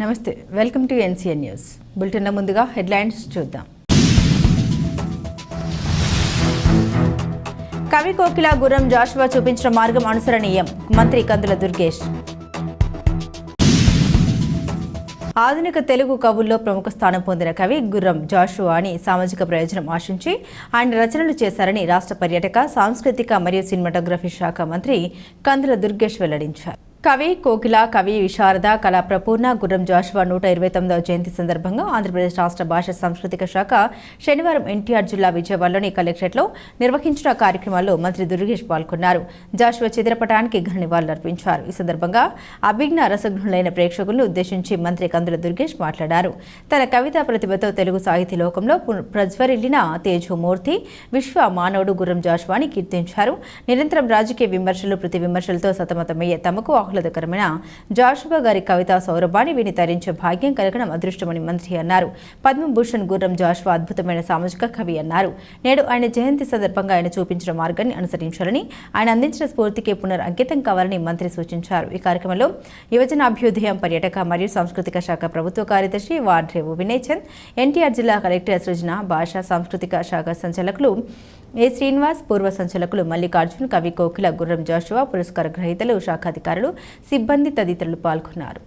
నమస్తే welcome to NCN news. బులెటిన్ల ముందుగా హెడ్లైన్స్ చూద్దాం. కవి కోకిల గుర్రం జాషువా చూపించిన మార్గం అనుసరణీయం మంత్రి కందుల దుర్గేష్. ఆధునిక తెలుగు కవుల్లో ప్రముఖ స్థానం పొందిన కవి గుర్రం జాషువా అని సామాజిక ప్రయోజనం ఆశించి ఆయన రచనలు చేశారని రాష్ట్ర పర్యాటక సాంస్కృతిక మరియు సినిమాటోగ్రఫీ శాఖ మంత్రి కందుల దుర్గేష్ వెల్లడించారు. కవి కోకిల కవి విశారద కళా ప్రపూర్ణ గుర్రం జాషువా నూట ఇరవై తొమ్మిదవ జయంతి సందర్భంగా ఆంధ్రప్రదేశ్ రాష్ట్ర భాష సాంస్కృతిక శాఖ శనివారం ఎన్టీఆర్ జిల్లా విజయవాడలోని కలెక్టరేట్లో నిర్వహించిన కార్యక్రమాల్లో మంత్రి దుర్గేష్ పాల్గొన్నారు. జాషువా చిత్రపటానికి ఘన నివాళులర్పించారు ఈ సందర్భంగా అభిజ్ఞ రసగృహులైన ప్రేక్షకులను ఉద్దేశించి మంత్రి కందుల దుర్గేష్ మాట్లాడారు. తన కవితా ప్రతిభతో తెలుగు సాహితీ లోకంలో ప్రజ్వరిల్లిన తేజోమూర్తి విశ్వ మానవుడు గుర్రం జాషువాని కీర్తించారు. నిరంతరం రాజకీయ విమర్శలు ప్రతి విమర్శలతో సతమతమయ్యే తమకు ఆహ్లాదకరమైన జాషువా గారి కవితా సౌరభాన్ని విని తరించే భాగ్యం కలగడం అదృష్టమని మంత్రి అన్నారు. పద్మభూషణ్ గుర్రం జాషువా అద్భుతమైన సామాజిక కవి అన్నారు. నేడు ఆయన జయంతి సందర్భంగా ఆయన చూపించిన మార్గాన్ని అనుసరించాలని ఆయన అందించిన స్ఫూర్తికి పునర్ అంకితం కావాలని మంత్రి సూచించారు. ఈ కార్యక్రమంలో యువజన అభ్యుదయం పర్యాటక మరియు సాంస్కృతిక శాఖ ప్రభుత్వ కార్యదర్శి వాడ్రేవు వినయ్ చంద్ ఎన్టీఆర్ జిల్లా కలెక్టర్ సృజన భాషా సాంస్కృతిక శాఖ సంచాలకులు ఏ శ్రీనివాస్ పూర్వ సంచాలకులు మల్లికార్జున్ కవి కోకిల గుర్రం జాషువా పురస్కార గ్రహీతలు శాఖాధికారులు సిబ్బంది తదితరులు పాల్గొన్నారు.